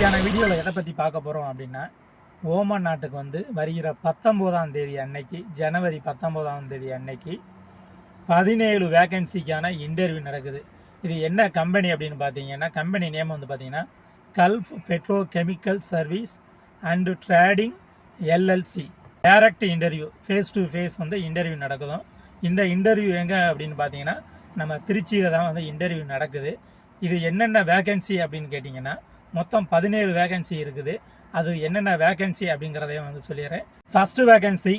இன்னைக்கான வீடியோவில் எதை பற்றி பார்க்க போகிறோம் அப்படின்னா ஓமன் நாட்டுக்கு வந்து வருகிற பத்தொம்போதாம் தேதி அன்னைக்கு ஜனவரி பத்தொம்போதாம் தேதி அன்னைக்கு பதினேழு வேகன்சிக்கான இன்டர்வியூ நடக்குது. இது என்ன கம்பெனி அப்படின்னு பார்த்தீங்கன்னா கம்பெனி நேம் வந்து பார்த்தீங்கன்னா Gulf petro chemical service and trading LLC direct interview face to face வந்து இன்டர்வியூ நடக்குதும். இந்த இன்டர்வியூ எங்கே அப்படின்னு பார்த்தீங்கன்னா நம்ம திருச்சியில் தான் வந்து இன்டர்வியூ நடக்குது. இது என்னென்ன வேகன்சி அப்படின்னு கேட்டிங்கன்னா மொத்தம் பதினேழு வேகன்சி இருக்குது. அது என்னென்ன வேகன்சி அப்படிங்கிறதையும் வந்து சொல்லிடுறேன். First vacancy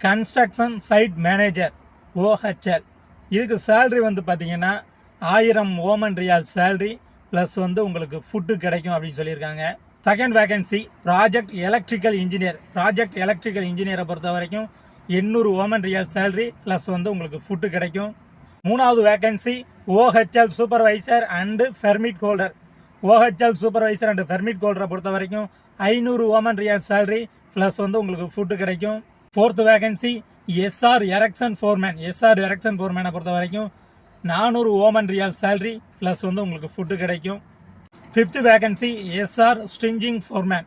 construction site manager OHL இதுக்கு சேல்ரி வந்து பார்த்தீங்கன்னா ஆயிரம் ஓமன் ரியால் சேல்ரி ப்ளஸ் வந்து உங்களுக்கு ஃபுட்டு கிடைக்கும் அப்படின்னு சொல்லியிருக்காங்க. Second vacancy project electrical engineer project electrical இன்ஜினியரை பொறுத்த வரைக்கும் எண்ணூறு ஓமன் ரியல் சேல்ரி ப்ளஸ் வந்து உங்களுக்கு ஃபுட்டு கிடைக்கும். மூணாவது vacancy OHL supervisor and permit holder OHL supervisor and permit கோல்டரை பொறுத்த வரைக்கும் ஐநூறு ஓமன் ரியால் சேலரி ப்ளஸ் வந்து உங்களுக்கு ஃபுட்டு கிடைக்கும். Fourth vacancy SR erection foreman SR erection ஃபோர்மேனை பொறுத்த வரைக்கும் நானூறு ஓமன் ரியால் சேலரி ப்ளஸ் வந்து உங்களுக்கு ஃபுட்டு கிடைக்கும். Fifth vacancy SR stringing foreman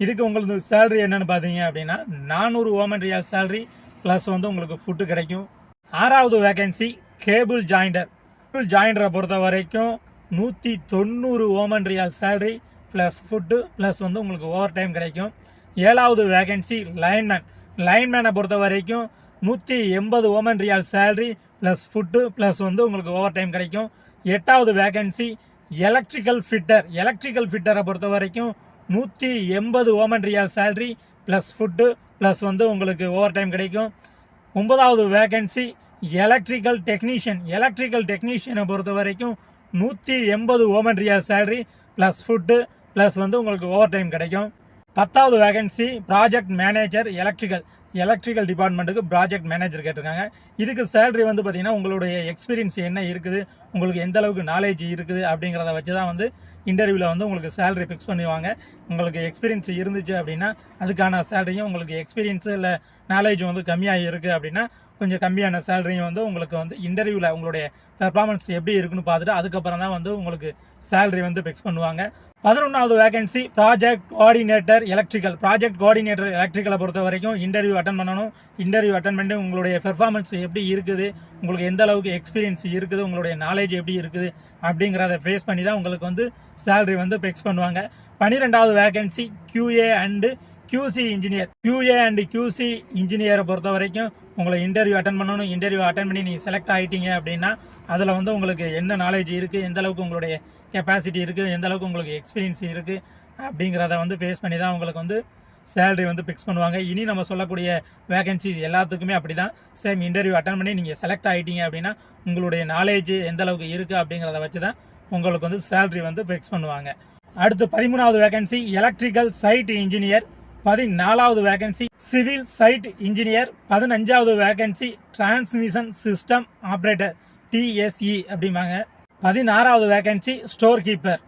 இதுக்கு உங்களுக்கு சேலரி என்னென்னு பார்த்தீங்க அப்படின்னா நானூறு ஓமன் ரியால் சேலரி ப்ளஸ் வந்து உங்களுக்கு ஃபுட்டு கிடைக்கும். ஆறாவது வேகன்சி கேபிள் ஜாயிண்டர் கேபிள் ஜாயிண்டரை பொறுத்த வரைக்கும் நூற்றி தொண்ணூறு Oman rial salary plus food plus வந்து உங்களுக்கு ஓவர் டைம் கிடைக்கும். ஏழாவது வேகன்சி லைன்மேன் லைன்மேனை பொறுத்த வரைக்கும் நூற்றி எண்பது Oman rial salary plus food plus வந்து உங்களுக்கு ஓவர் டைம் கிடைக்கும். எட்டாவது வேகன்சி எலக்ட்ரிக்கல் ஃபிட்டர் எலக்ட்ரிக்கல் ஃபிட்டரை பொறுத்த வரைக்கும் நூற்றி எண்பது Oman rial salary plus food plus வந்து உங்களுக்கு ஓவர் டைம் கிடைக்கும். ஒன்பதாவது வேகன்சி எலக்ட்ரிக்கல் டெக்னீஷியன் எலக்ட்ரிக்கல் டெக்னீஷியனை பொறுத்த வரைக்கும் நூற்றி எண்பது Oman rial salary plus food plus வந்து உங்களுக்கு ஓவர் டைம் கிடைக்கும். பத்தாவது vacancy project manager electrical electrical டிபார்ட்மெண்ட்டுக்கு ப்ராஜெக்ட் மேனேஜர் கேட்டிருக்காங்க. இதுக்கு சேலரி வந்து பார்த்தீங்கன்னா உங்களுடைய எக்ஸ்பீரியன்ஸ் என்ன இருக்குது? உங்களுக்கு எந்த அளவுக்கு நாலேஜ் இருக்குது அப்படிங்கிறத வச்சு தான் வந்து இன்டர்வியூவில் வந்து உங்களுக்கு சேலரி ஃபிக்ஸ் பண்ணுவாங்க. உங்களுக்கு எக்ஸ்பீரியன்ஸ் இருந்துச்சு அப்படின்னா அதுக்கான சேலரியும் உங்களுக்கு எக்ஸ்பீரியன்ஸு இல்லை நாலேஜ் வந்து கம்மியாக இருக்குது அப்படின்னா கொஞ்சம் கம்மியான சேலரியும் வந்து உங்களுக்கு வந்து இன்டர்வியூவில் உங்களுடைய பெர்ஃபார்மன்ஸ் எப்படி இருக்குன்னு பார்த்துட்டு அதுக்கப்புறம் தான் வந்து உங்களுக்கு சேலரி வந்து ஃபிக்ஸ் பண்ணுவாங்க. பதினொன்றாவது vacancy project coordinator electrical project coordinator எலக்ட்ரிக்கலை பொறுத்த வரைக்கும் இன்டர்வியூ அட்டன் பண்ணணும். இன்டர்வியூ அட்டன் பண்ணி உங்களுடைய பெர்ஃபார்மன்ஸ் எப்படி இருக்குது உங்களுக்கு எந்த அளவுக்கு எக்ஸ்பீரியன்ஸ் இருக்குது உங்களுடைய நாலேஜ் எப்படி இருக்குது அப்படிங்கிறத ஃபேஸ் பண்ணி தான் உங்களுக்கு வந்து சேலரி வந்து ஃபிக்ஸ் பண்ணுவாங்க. பன்னிரெண்டாவது vacancy QA and QC engineer QA and QC இன்ஜினியரை பொறுத்த வரைக்கும் உங்களை இன்டர்வியூ அட்டன் பண்ணணும். இன்டர்வியூ அட்டன் பண்ணி நீங்கள் செலக்ட் ஆகிட்டீங்க அப்படின்னா அதில் வந்து உங்களுக்கு என்ன நாலேஜ் இருக்குது எந்த அளவுக்கு உங்களுடைய கெப்பாசிட்டி இருக்குது எந்த அளவுக்கு உங்களுக்கு எக்ஸ்பீரியன்ஸ் இருக்குது அப்படிங்கிறத வந்து ஃபேஸ் பண்ணி தான் உங்களுக்கு வந்து சேலரி வந்து ஃபிக்ஸ் பண்ணுவாங்க. இனி நம்ம சொல்லக்கூடிய வேகன்சி எல்லாத்துக்குமே அப்படி தான் சேம் இன்டர்வியூ அட்டன் பண்ணி நீங்கள் செலக்ட் ஆகிட்டீங்க அப்படின்னா உங்களுடைய நாலேஜ் எந்த அளவுக்கு இருக்குது அப்படிங்கிறத வச்சு தான் உங்களுக்கு வந்து சேலரி வந்து ஃபிக்ஸ் பண்ணுவாங்க. அடுத்து பதிமூணாவது வேகன்சி எலக்ட்ரிக்கல் சைட் இன்ஜினியர் பதினாலாவது வேகன்சி சிவில் சைட் இன்ஜினியர் பதினஞ்சாவது vacancy transmission system operator TSE அப்படிம்பாங்க. பதினாறாவது வேகன்சி ஸ்டோர் கீப்பர்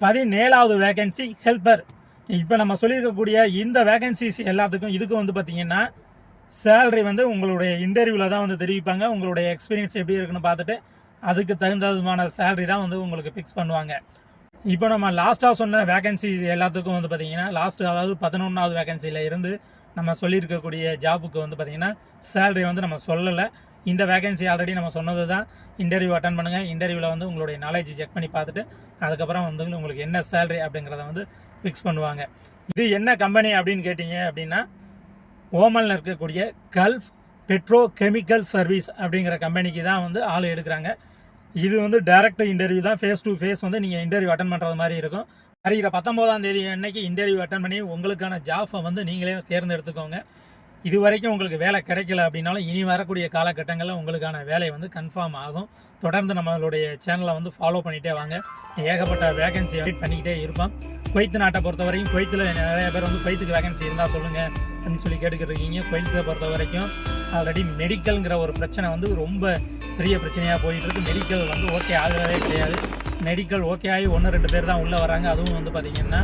பதினேழாவது வேகன்சி ஹெல்ப்பர் இப்போ நம்ம சொல்லியிருக்கக்கூடிய இந்த வேகன்சிஸ் எல்லாத்துக்கும் இதுக்கு வந்து பார்த்தீங்கன்னா சேலரி வந்து உங்களுடைய இன்டர்வியூவில் தான் வந்து தெரிவிப்பாங்க. உங்களுடைய எக்ஸ்பீரியன்ஸ் எப்படி இருக்குன்னு பார்த்துட்டு அதுக்கு தகுந்ததுமான சேலரி தான் வந்து உங்களுக்கு ஃபிக்ஸ் பண்ணுவாங்க. இப்போ நம்ம லாஸ்ட்டாக சொன்ன வேகன்சி எல்லாத்துக்கும் வந்து பார்த்தீங்கன்னா லாஸ்ட்டு அதாவது பதினொன்றாவது வேகன்சியில் இருந்து நம்ம சொல்லியிருக்கக்கூடிய ஜாபுக்கு வந்து பார்த்தீங்கன்னா சேலரி வந்து நம்ம சொல்லலை. இந்த வேகன்சி ஆல்ரெடி நம்ம சொன்னது தான். இன்டர்வியூ அட்டன் பண்ணுங்கள் இன்டர்வியூவில் வந்து உங்களுடைய நாலேஜ் செக் பண்ணி பார்த்துட்டு அதுக்கப்புறம் வந்து உங்களுக்கு என்ன சேலரி அப்படிங்கிறத வந்து ஃபிக்ஸ் பண்ணுவாங்க. இது என்ன கம்பெனி அப்படின்னு கேட்டிங்க அப்படின்னா ஓமனில் இருக்கக்கூடிய கல்ஃப் பெட்ரோ கெமிக்கல் சர்வீஸ் அப்படிங்கிற கம்பெனிக்கு தான் வந்து ஆள் எடுக்கிறாங்க. இது வந்து டைரக்ட் இன்டர்வியூ தான். ஃபேஸ் டு ஃபேஸ் வந்து நீங்கள் இன்டர்வியூ அட்டன் பண்ணுறது மாதிரி இருக்கும். வருகிற பத்தொம்போதாம் தேதி அன்னைக்கு இன்டர்வியூ அட்டன் பண்ணி உங்களுக்கான ஜாஃபை வந்து நீங்களே தேர்ந்தெடுத்துக்கோங்க. இது வரைக்கும் உங்களுக்கு வேலை கிடைக்கல அப்படின்னாலும் இனி வரக்கூடிய காலகட்டங்களில் உங்களுக்கான வேலை வந்து கன்ஃபார்ம் ஆகும். தொடர்ந்து நம்மளுடைய சேனலை வந்து ஃபாலோ பண்ணிகிட்டே வாங்க. ஏகப்பட்ட வேகன்சி வெயிட் பண்ணிக்கிட்டே இருப்போம். குவைத்து நாட்டை பொறுத்த வரைக்கும் குவைத்தில் நிறைய பேர் வந்து குவைத்துக்கு வேகன்சி இருந்தால் சொல்லுங்கள் அப்படின்னு சொல்லி கேட்டுக்கிட்டு இருக்கீங்க குவைத்தை பொறுத்த வரைக்கும் ஆல்ரெடி மெடிக்கல்ங்கிற ஒரு பிரச்சனை வந்து ரொம்ப பெரிய பிரச்சனையாக போயிட்டு இருக்கு மெடிக்கல் வந்து ஓகே ஆகிறதே கிடையாது. மெடிக்கல் ஓகே ஆகி ஒன்று ரெண்டு பேர் தான் உள்ளே வராங்க. அதுவும் வந்து பார்த்திங்கன்னா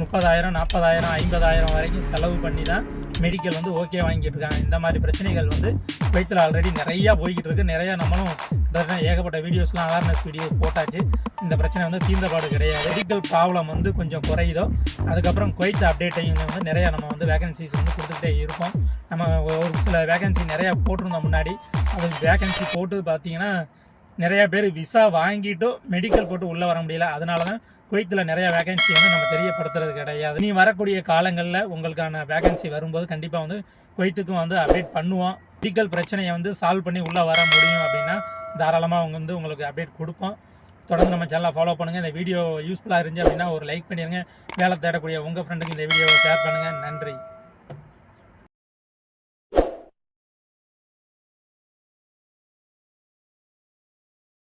முப்பதாயிரம் நாற்பதாயிரம் ஐம்பதாயிரம் வரைக்கும் செலவு பண்ணி தான் மெடிக்கல் வந்து ஓகே வாங்கிட்டு இருக்காங்க. இந்த மாதிரி பிரச்சனைகள் வந்து குவைத்தில் ஆல்ரெடி நிறையா போய்கிட்டு இருக்கு. நிறையா நம்மளும் ஏகப்பட்ட வீடியோஸ்லாம் அவேர்னஸ் வீடியோ போட்டாச்சு. இந்த பிரச்சனை வந்து தீர்ந்தபாடு கிடையாது. மெடிக்கல் ப்ராப்ளம் வந்து கொஞ்சம் குறையுதோ அதுக்கப்புறம் குவைத் அப்டேட்டையும் வந்து நிறையா நம்ம வந்து வேகன்சிஸ் வந்து கொடுத்துக்கிட்டே இருக்கோம் நம்ம ஒரு சில வேகன்சி நிறையா போட்டிருந்தோம் முன்னாடி. அது வேகன்சி போட்டு பார்த்தீங்கன்னா நிறையா பேர் விசா வாங்கிட்டும் மெடிக்கல் போட்டு உள்ளே வர முடியல. அதனால தான் குவைத்தில் நிறையா வேகன்சி வந்து நம்ம தெரியப்படுத்துறது கிடையாது. நீ வரக்கூடிய காலங்களில் உங்களுக்கான வேகன்சி வரும்போது கண்டிப்பாக வந்து குவைத்துக்கும் வந்து அப்டேட் பண்ணுவோம். மெடிக்கல் பிரச்சனையை வந்து சால்வ் பண்ணி உள்ளே வர முடியும் அப்படின்னா தாராளமாக அவங்க வந்து உங்களுக்கு அப்டேட் கொடுப்போம். தொடர்ந்து நம்ம சேனலை ஃபாலோ பண்ணுங்கள் இந்த வீடியோ யூஸ்ஃபுல்லாக இருந்துச்சு அப்படின்னா ஒரு லைக் பண்ணிடுங்க வேலை தேடக்கூடிய உங்கள் ஃப்ரெண்டுக்கு இந்த வீடியோவை ஷேர் பண்ணுங்கள் நன்றி.